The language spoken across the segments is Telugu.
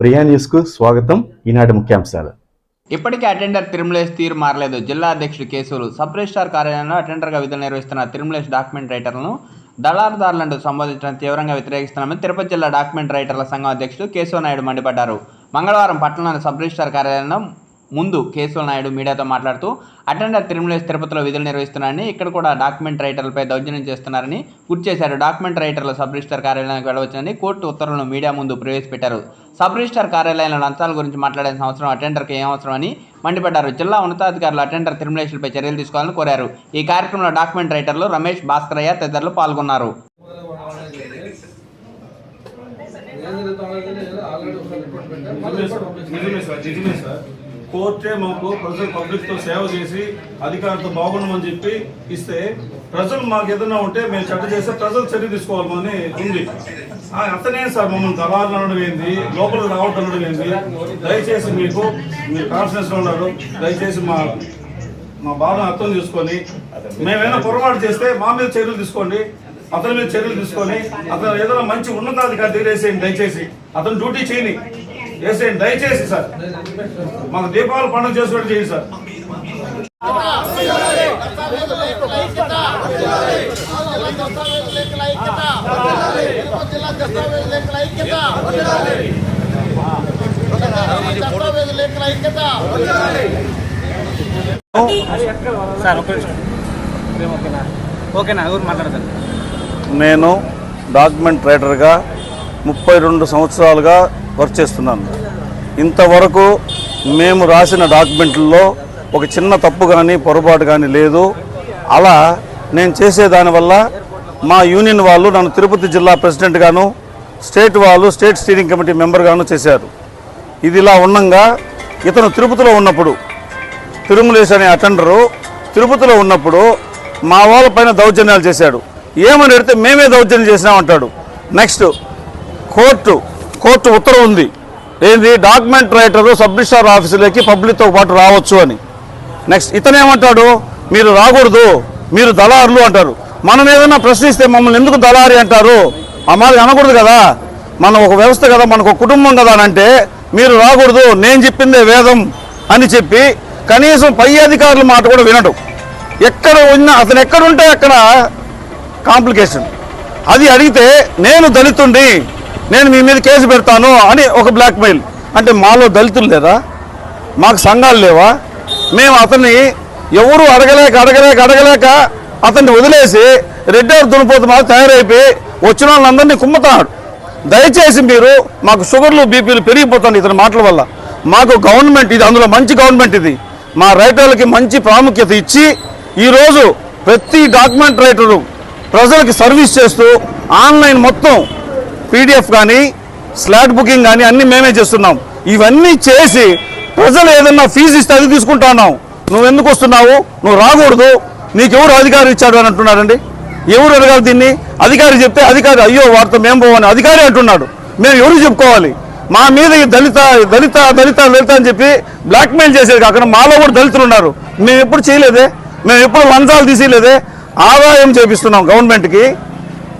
ప్రియా న్యూస్కు స్వాగతం. ఈనాటి ముఖ్యాంశాలు. ఇప్పటికే అటెండర్ తిరుమలేష్ తీరు మారలేదు. జిల్లా అధ్యక్షుడు కేసులు సబ్ రిజిస్టార్ కార్యాలయంలో అటెండర్గా విధులు నిర్వహిస్తున్న తిరుమలేష్ డాక్యుమెంట్ రైటర్లను దళారుదారులంటూ సంబోధించడం తీవ్రంగా వ్యతిరేకిస్తున్నామని తిరుపతి జిల్లా డాక్యుమెంట్ రైటర్ల సంఘం అధ్యక్షుడు కేశవ నాయుడు మండిపడ్డారు. మంగళవారం పట్టణంలోని సబ్ రిజిస్టార్ కార్యాలయంలో ముందు కేశవ నాయుడు మీడియాతో మాట్లాడుతూ అటెండర్ తిరుమలేష్ తిరుపతిలో విధులు నిర్వహిస్తున్నారని ఇక్కడ కూడా డాక్యుమెంట్ రైటర్లపై దౌర్జన్యం చేస్తున్నారని గుర్తు చేశారు. డాక్యుమెంట్ రైటర్లు సబ్ రిజిస్టార్ కార్యాలయానికి వెళ్ళవచ్చని కోర్టు ఉత్తర్వులను మీడియా ముందు ప్రవేశపెట్టారు. సబ్ రిజిస్టార్ కార్యాలయంలో లంచాల గురించి మాట్లాడాల్సిన అవసరం అటెండర్కి ఏం అవసరమని మండిపడ్డారు. జిల్లా ఉన్నతాధికారులు అటెండర్ తిరుమలేశ్వరుపై చర్యలు తీసుకోవాలని కోరారు. ఈ కార్యక్రమంలో డాక్యుమెంట్ రైటర్లు రమేష్ భాస్కరయ్య తదితరులు పాల్గొన్నారు. నిజమే సార్ నిజమే సార్. కోర్టే మాకు ప్రజలు పబ్లిక్తో సేవ చేసి అధికారులతో బాగుండమని చెప్పి ఇస్తే ప్రజలు మాకు ఏదైనా ఉంటే మేము చట్ట చేస్తే ప్రజలు చర్య తీసుకోవాలని ఉంది. అతనే సార్ మమ్మల్ని దళాలు అనడం ఏంది? లోపలికి రావడం అనడం ఏంది? దయచేసి మీకు మీరు కాన్ఫిడెన్స్లో ఉన్నారు. దయచేసి మా మా బాధను అర్థం చేసుకొని మేమైనా పొరపాటు చేస్తే మా మీద చర్యలు తీసుకోండి. అతని మీద చర్యలు తీసుకొని అతను ఏదైనా మంచి ఉన్నతాధికారి దగ్గర దయచేసి. అతను డ్యూటీ చేయని. వేసేయండి దయచేసి సార్ మాకు దీపావళి పండుగ చేసుకుంటూ చేయండి సార్ ఓకేనా? ఓకేనా? ఎవరు మాట్లాడతారు? నేను డాక్యుమెంట్ రైటర్గా ముప్పై రెండు సంవత్సరాలుగా వర్క్ చేస్తున్నాను. ఇంతవరకు మేము రాసిన డాక్యుమెంట్లలో ఒక చిన్న తప్పు కానీ పొరపాటు కానీ లేదు. అలా నేను చేసే దానివల్ల మా యూనియన్ వాళ్ళు నన్ను తిరుపతి జిల్లా ప్రెసిడెంట్గాను స్టేట్ వాళ్ళు స్టేట్ స్టీరింగ్ కమిటీ మెంబర్గాను చేశారు. ఇది ఇలా ఉండంగా ఇతను తిరుపతిలో ఉన్నప్పుడు తిరుమలేశ్ అనే అటెండరు తిరుపతిలో ఉన్నప్పుడు మా వాళ్ళ పైన దౌర్జన్యాలు చేశాడు. ఏమని అడిగితే మేమే దౌర్జన్యం చేసినామంటాడు. నెక్స్ట్ కోర్టు కోర్టు ఉత్తర్వు ఉంది. ఏంది? డాక్యుమెంట్ రైటరు సబ్ రిజిస్టార్ పబ్లిక్తో పాటు రావచ్చు అని. నెక్స్ట్ ఇతనేమంటాడు మీరు రాకూడదు మీరు దళారులు అంటారు. మనం ఏదైనా ప్రశ్నిస్తే మమ్మల్ని ఎందుకు దళారి అంటారు? ఆ మాట అనకూడదు కదా. మనం ఒక వ్యవస్థ కదా మనకు ఒక కుటుంబం కదా అని అంటే మీరు రాకూడదు నేను చెప్పిందే వేదం అని చెప్పి కనీసం పై అధికారుల మాట కూడా వినడు. ఎక్కడ ఉన్న అతను ఎక్కడ ఉంటే అక్కడ కాంప్లికేషన్. అది అడిగితే నేను దళితుండి నేను మీ మీద కేసు పెడతాను అని ఒక బ్లాక్మెయిల్ అంటే మాలో దళితులు లేదా మాకు సంఘాలు లేవా? మేము అతన్ని ఎవరు అడగలేక అడగలేక అడగలేక అతన్ని వదిలేసి రెడ్డారు దునిపోతు మాకు తయారైపోయి వచ్చిన వాళ్ళందరినీ కుమ్ముతున్నాడు. దయచేసి మీరు మాకు షుగర్లు బీపీలు పెరిగిపోతుంది ఇతని మాటల వల్ల. మాకు గవర్నమెంట్ ఇది అందులో మంచి గవర్నమెంట్ ఇది. మా రైటర్లకి మంచి ప్రాముఖ్యత ఇచ్చి ఈరోజు ప్రతి డాక్యుమెంట్ రైటరు ప్రజలకి సర్వీస్ చేస్తూ ఆన్లైన్ మొత్తం పీడిఎఫ్ కానీ స్లాట్ బుకింగ్ కానీ అన్ని మేమే చేస్తున్నాం. ఇవన్నీ చేసి ప్రజలు ఏదన్నా ఫీజు ఇస్తే అది తీసుకుంటున్నావు నువ్వు ఎందుకు వస్తున్నావు? నువ్వు రాకూడదు. నీకెవరు అధికారం ఇచ్చాడు అని అంటున్నారండి? ఎవరు అడగాలి దీన్ని? అధికారి చెప్తే అధికారి అయ్యో వారితో మేము పోవని అధికారి అంటున్నాడు. మేము ఎవరు చెప్పుకోవాలి? మా మీద ఈ దళిత దళిత దళిత దళిత అని చెప్పి బ్లాక్మెయిల్ చేసేది కాకుండా మాలో కూడా దళితులు ఉన్నారు. మేము ఎప్పుడు చేయలేదే? మేము ఎప్పుడు లంచాలు తీసేయలేదే? ఆదాయం చేపిస్తున్నాం గవర్నమెంట్కి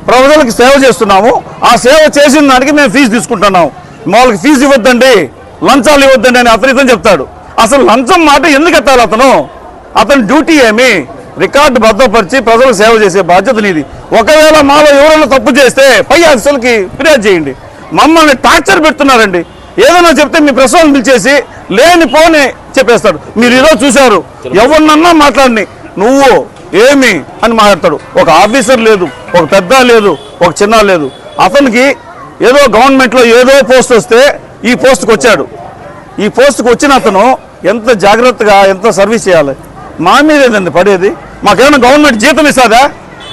ప్రజలకు సేవ చేస్తున్నాము. ఆ సేవ చేసిన దానికి మేము ఫీజు తీసుకుంటున్నాం వాళ్ళకి ఫీజు ఇవ్వద్దండి లంచాలు ఇవ్వద్దండి అని అతను ఇతను చెప్తాడు. అసలు లంచం మాట ఎందుకు ఎత్తాలి అతను? అతని డ్యూటీ ఏమి? రికార్డు భద్రపరిచి ప్రజలకు సేవ చేసే బాధ్యత నీది. ఒకవేళ మాలో ఎవరైనా తప్పు చేస్తే పై అసలుకి ఫిర్యాదు చేయండి. మమ్మల్ని టార్చర్ పెడుతున్నారండి. ఏదైనా చెప్తే మీ ప్రసవం పిలిచేసి లేని పోని చెప్పేస్తాడు. మీరు ఈరోజు చూశారు. ఎవరినన్నా మాట్లాడిని. నువ్వు ఏమి అని మాట్లాడతాడు. ఒక ఆఫీసర్ లేదు ఒక పెద్ద లేదు ఒక చిన్న లేదు. అతనికి ఏదో గవర్నమెంట్లో ఏదో పోస్ట్ వస్తే ఈ పోస్ట్కి వచ్చాడు. ఈ పోస్ట్కి వచ్చిన అతను ఎంత జాగ్రత్తగా ఎంత సర్వీస్ చేయాలి? మా మీదేదండి పడేది? మాకేమైనా గవర్నమెంట్ జీతం ఇస్తుందా?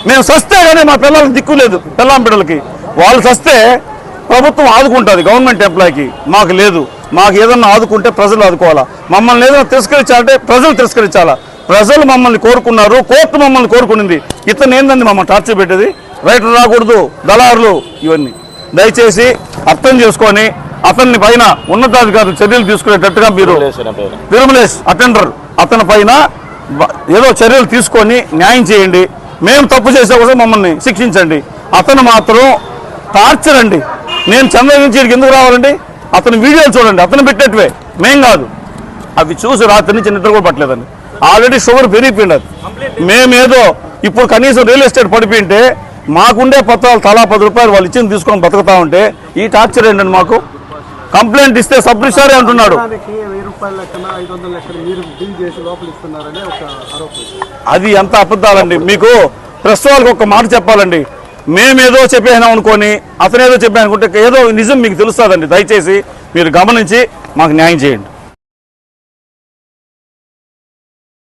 మేము సస్తే కానీ మా పిల్లలకి దిక్కు లేదు పిల్లం బిడ్డలకి. వాళ్ళు సస్తే ప్రభుత్వం ఆదుకుంటుంది గవర్నమెంట్ ఎంప్లాయీకి. మాకు లేదు మాకు ఏదన్నా ఆదుకుంటే ప్రజలు ఆదుకోవాలా? మమ్మల్ని ఏదైనా తిరస్కరించాలంటే ప్రజలు తిరస్కరించాలా? ప్రజలు మమ్మల్ని కోరుకున్నారు కోర్టు మమ్మల్ని కోరుకునింది. ఇతను ఏందండి మమ్మల్ని టార్చర్ పెట్టేది? రైటర్ రాకూడదు దళారులు ఇవన్నీ. దయచేసి అర్థం చేసుకొని అతన్ని పైన ఉన్నతాధికారులు చర్యలు తీసుకునేటట్టుగా మీరు తిరుమలేష్ అటెండర్ అతని పైన ఏదో చర్యలు తీసుకొని న్యాయం చేయండి. మేము తప్పు చేసే కోసం మమ్మల్ని శిక్షించండి. అతను మాత్రం టార్చర్ అండి. నేను చంద్ర నుంచి ఎందుకు రావాలండి? అతని వీడియోలు చూడండి. అతను పెట్టేటివే. మేం కాదు. అవి చూసి రాత్రి నుంచి నిద్ర కూడా పట్టలేదండి. ఆల్రెడీ షుగర్ పెరిగిపోయింది అది మేమేదో ఇప్పుడు కనీసం రియల్ ఎస్టేట్ పడిపోయింటే మాకుండే పత్రాలు తలా పది రూపాయలు వాళ్ళు ఇచ్చింది తీసుకొని బతుకుతా ఉంటే ఈ టార్చర్ ఏంటండి మాకు? కంప్లైంట్ ఇస్తే సబ్ రిజిస్టారే అంటున్నాడు అది ఎంత అబద్ధాలండి. మీకు ప్రెస్ వాళ్ళకి ఒక మాట చెప్పాలండి. మేమేదో చెప్పేసినాం అనుకొని అతనేదో చెప్పాను అనుకుంటే ఏదో నిజం మీకు తెలుస్తుందండి. దయచేసి మీరు గమనించి మాకు న్యాయం చేయండి.